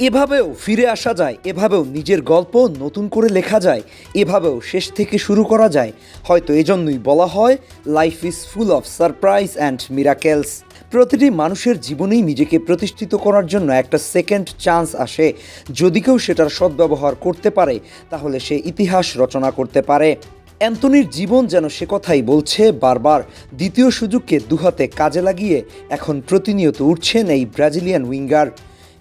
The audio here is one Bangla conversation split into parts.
এভাবেও ফিরে আসা যায়, এভাবেও নিজের গল্প নতুন করে লেখা যায়, এভাবেও শেষ থেকে শুরু করা যায়। হয়তো এজন্যই বলা হয় life is full of surprise and miracles প্রতিটি মানুষের জীবনেই নিজেকে প্রতিষ্ঠিত করার জন্য একটা সেকেন্ড চান্স আসে। যদি কেউ সেটার সদ্ব্যবহার করতে পারে, তাহলে সে ইতিহাস রচনা করতে পারে। অ্যান্টনির জীবন যেন সে কথাই বলছে বারবার, দ্বিতীয় সুযোগকে দুহাতে কাজে লাগিয়ে এখন প্রতিনিয়ত উঠছেন এই ব্রাজিলিয়ান উইঙ্গার।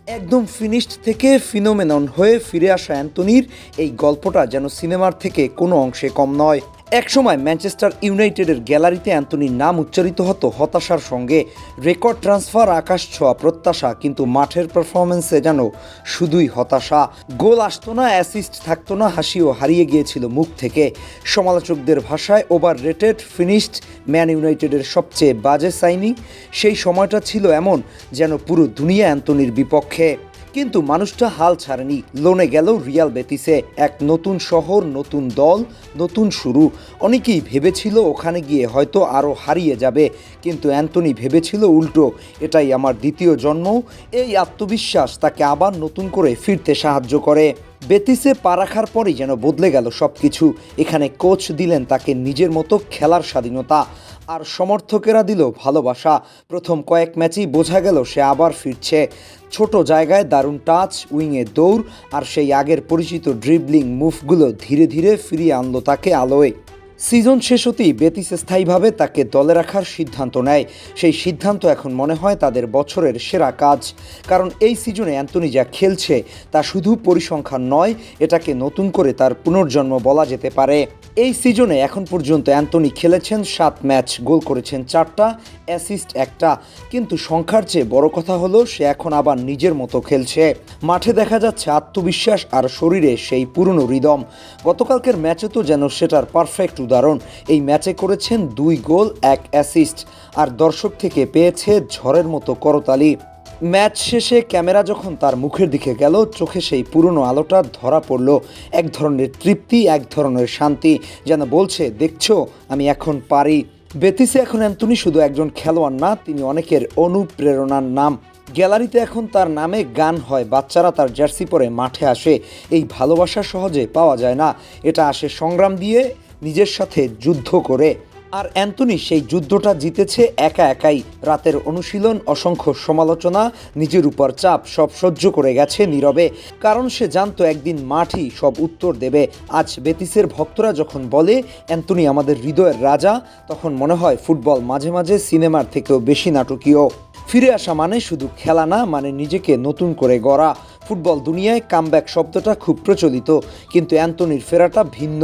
একদম ফিনিশড থেকে ফিনোমেনন হয়ে ফিরে আসা অ্যান্টনির এই গল্পটা যেন সিনেমার থেকে কোনো অংশে কম নয়। একসময় ম্যানচেস্টার ইউনাইটেডের গ্যালারিতে অ্যান্টনির নাম উচ্চারিত হতো হতাশার সঙ্গে। রেকর্ড ট্রান্সফার, আকাশ ছোঁয়া, প্রত্যাশা, কিন্তু মাঠের পারফরমেন্সে যেন শুধুই হতাশা। গোল আসতো না, অ্যাসিস্ট থাকতো না, হাসিও হারিয়ে গিয়েছিল মুখ থেকে। সমালোচকদের ভাষায় ওভার রেটেড ফিনিশড ম্যান ইউনাইটেডের সবচেয়ে বাজে সাইনিং। সেই সময়টা ছিল এমন যেন পুরো দুনিয়া অ্যান্টনির বিপক্ষে। কিন্তু মানুষটা হাল ছাড়েনি। লোনে গেল রিয়াল বেতিসে। এক নতুন শহর, নতুন দল, নতুন শুরু। অনেকেই ভেবেছিল ওখানে গিয়ে হয়তো আরও হারিয়ে যাবে। কিন্তু অ্যান্টনি ভেবেছিল উল্টো। এটাই আমার দ্বিতীয় জন্ম। এই আত্মবিশ্বাস তাকে আবার নতুন করে ফিরতে সাহায্য করে। বেতিসে পা রাখার পরই যেন বদলে গেল সব কিছু এখানে কোচ দিলেন তাকে নিজের মতো খেলার স্বাধীনতা। আর সমর্থকেরা দিল ভালোবাসা। প্রথম কয়েক ম্যাচেই বোঝা গেল সে আবার ফিরছে। ছোট জায়গায় দারুণ টাচ, উইংয়ে দৌড়, আর সেই আগের পরিচিত ড্রিবলিং মুভগুলো ধীরে ধীরে ফিরিয়ে আনলো তাকে আলোয়। সিজন শেষ হতেই বেতিস স্থায়ীভাবে তাকে দলে রাখার সিদ্ধান্ত নেয়। সেই সিদ্ধান্ত এখন মনে হয় তাদের বছরের সেরা কাজ। কারণ এই সিজনে অ্যান্টনি যা খেলছে তা শুধু পরিসংখ্যান নয়, এটাকে নতুন করে তার পুনর্জন্ম বলা যেতে পারে। এই সিজনে এখন পর্যন্ত অ্যান্টনি খেলেছেন, সাত ম্যাচ গোল করেছেন, চারটা, অ্যাসিস্ট একটা। কিন্তু সংখ্যার চেয়ে বড় কথা হলো, সে এখন আবার নিজের মতো খেলছে। মাঠে দেখা যাচ্ছে আত্মবিশ্বাস আর শরীরে সেই পুরনো রিদম। গতকালকের ম্যাচে তো যেন সেটার পারফেক্ট উদাহরণ। এই ম্যাচে করেছেন দুই গোল, এক অ্যাসিস্ট। আর দর্শক থেকে পেয়েছে ঝড়ের মতো করতালি। ম্যাচ শেষে ক্যামেরা যখন তার মুখের দিকে গেল, চোখে সেই পুরনো আলোটা ধরা পড়ল। এক ধরনের তৃপ্তি, এক ধরনের শান্তি। যেন বলছে, দেখছ, আমি এখন পারি। বেতিসে এখন অ্যান্টনি শুধু একজন খেলোয়াড় না, তিনি অনেকের অনুপ্রেরণার নাম। গ্যালারিতে এখন তার নামে গান হয়, বাচ্চারা তার জার্সি পরে মাঠে আসে। এই ভালোবাসা সহজে পাওয়া যায় না। এটা আসে সংগ্রাম দিয়ে, নিজের সাথে যুদ্ধ করে। আর অ্যান্টনি সেই যুদ্ধটা জিতেছে একা একাই। রাতের অনুশীলন, অসংখ্য সমালোচনা, নিজের উপর চাপ সব সহ্য করে গেছে নীরবে। কারণ সে জানতো একদিন মাঠই সব উত্তর দেবে। আজ বেতিসের ভক্তরা যখন বলে অ্যান্টনি আমাদের হৃদয়ের রাজা তখন মনে হয় ফুটবল মাঝে মাঝে সিনেমার থেকেও বেশি নাটকীয়। ফিরে আসা মানে শুধু খেলা না মানে নিজেকে নতুন করে গড়া। ফুটবল দুনিয়ায় কামব্যাক শব্দটা খুব প্রচলিত, কিন্তু অ্যান্টনির ফেরাটা ভিন্ন।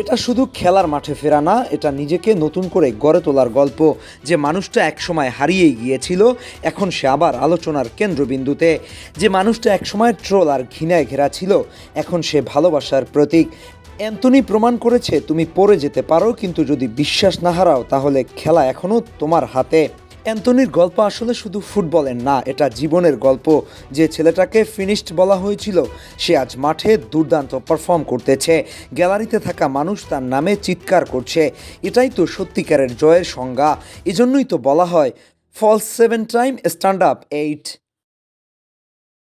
এটা শুধু খেলার মাঠে ফেরা না, এটা নিজেকে নতুন করে গড়ে তোলার গল্প যে মানুষটা একসময় হারিয়েই গিয়েছিল, এখন সে আবার আলোচনার কেন্দ্রবিন্দুতে। যে মানুষটা একসময় ট্রোল আর ঘৃণায় ঘেরা ছিল, এখন সে ভালোবাসার প্রতীক। অ্যান্টনি প্রমাণ করেছে, তুমি পড়ে যেতে পারো, কিন্তু যদি বিশ্বাস না হারাও, তাহলে খেলা এখনও তোমার হাতে। অ্যান্টনির গল্প আসলে শুধু ফুটবলের না, এটা জীবনের গল্প। যে ছেলেটাকে ফিনিশড বলা হয়েছিল, সে আজ মাঠে দুর্দান্ত পারফর্ম করতেছে। গ্যালারিতে থাকা মানুষ তার নামে চিৎকার করছে। এটাই তো সত্যিকারের জয়ের সংজ্ঞা। এজন্যই তো বলা হয় falls seven time stand up eight